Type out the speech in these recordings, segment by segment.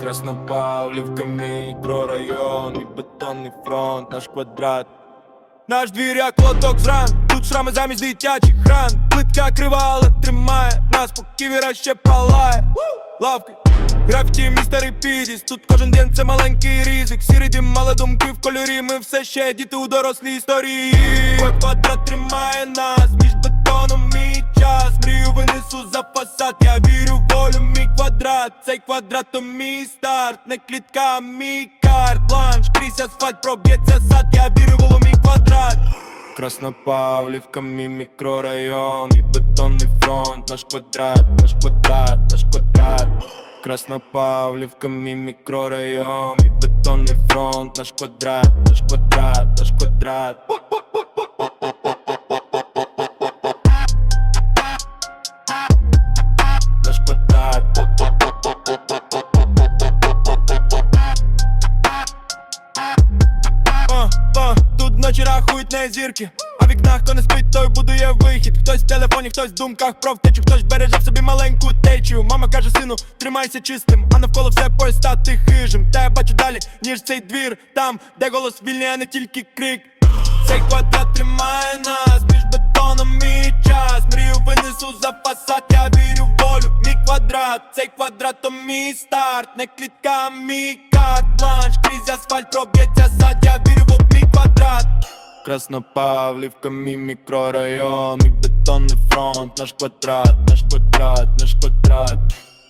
Краснопавлівка, мікрорайон і бетонний фронт, наш квадрат. Наш двір як лоток зран, тут шрами замість дитячих ран. Плитка крива, але тримає нас, поки віра ще палає. Лавки, графіті, містер і підіс Тут кожен день це маленький ризик. Сірий дим, але думки в кольорі. Ми все ще діти у дорослій історії. Квадрат тримає нас між за я вірю в волю, мій квадрат. Цей квадрат то мій старт, не клітка, мій карт. Бланш, крізь асфальт, проб'ється сад, я вірю в волю, мій квадрат. Краснопавлівка, мій мікрорайон і бетонний фронт, наш квадрат, наш квадрат, наш квадрат. Краснопавлівка, мій мікрорайон і бетонний фронт, наш квадрат, наш квадрат, наш квадрат Тут вночі рахують не зірки. А в вікнах хто не спить, той будує вихід. Хтось в телефоні, хтось в думках про втечу. Хтось береже в собі маленьку течію. Мама каже сину, тримайся чистим А навколо все стати хижим. Та я бачу далі, ніж цей двір. Там, де голос вільний, а не тільки крик. Цей квадрат тримає нас Між бетоном і час. Мрію винесу за фасад, я вірю волю. Мій квадрат, цей квадрат то мій старт. Не клітка, мій карт. Бланш, крізь асфальт проб'ється сад, я вірю в мій квадрат. Краснопавлівка, мій мікрорайон, мій бетонний фронт, наш квадрат, наш квадрат, наш квадрат.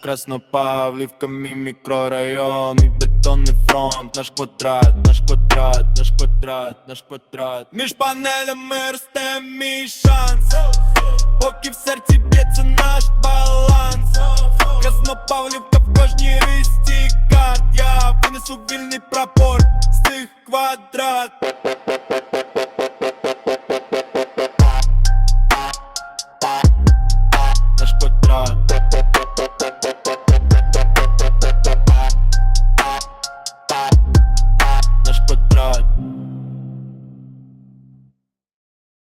Краснопавлівка, мій мікрорайон, мій бетонний фронт, наш квадрат, наш квадрат, наш квадрат, наш квадрат. Між панелями росте мій шанс. Поки в серці б'ється наш баланс. Краснопавлівка в кожній ристі карт Я винесу вільний прапор з тих квадрат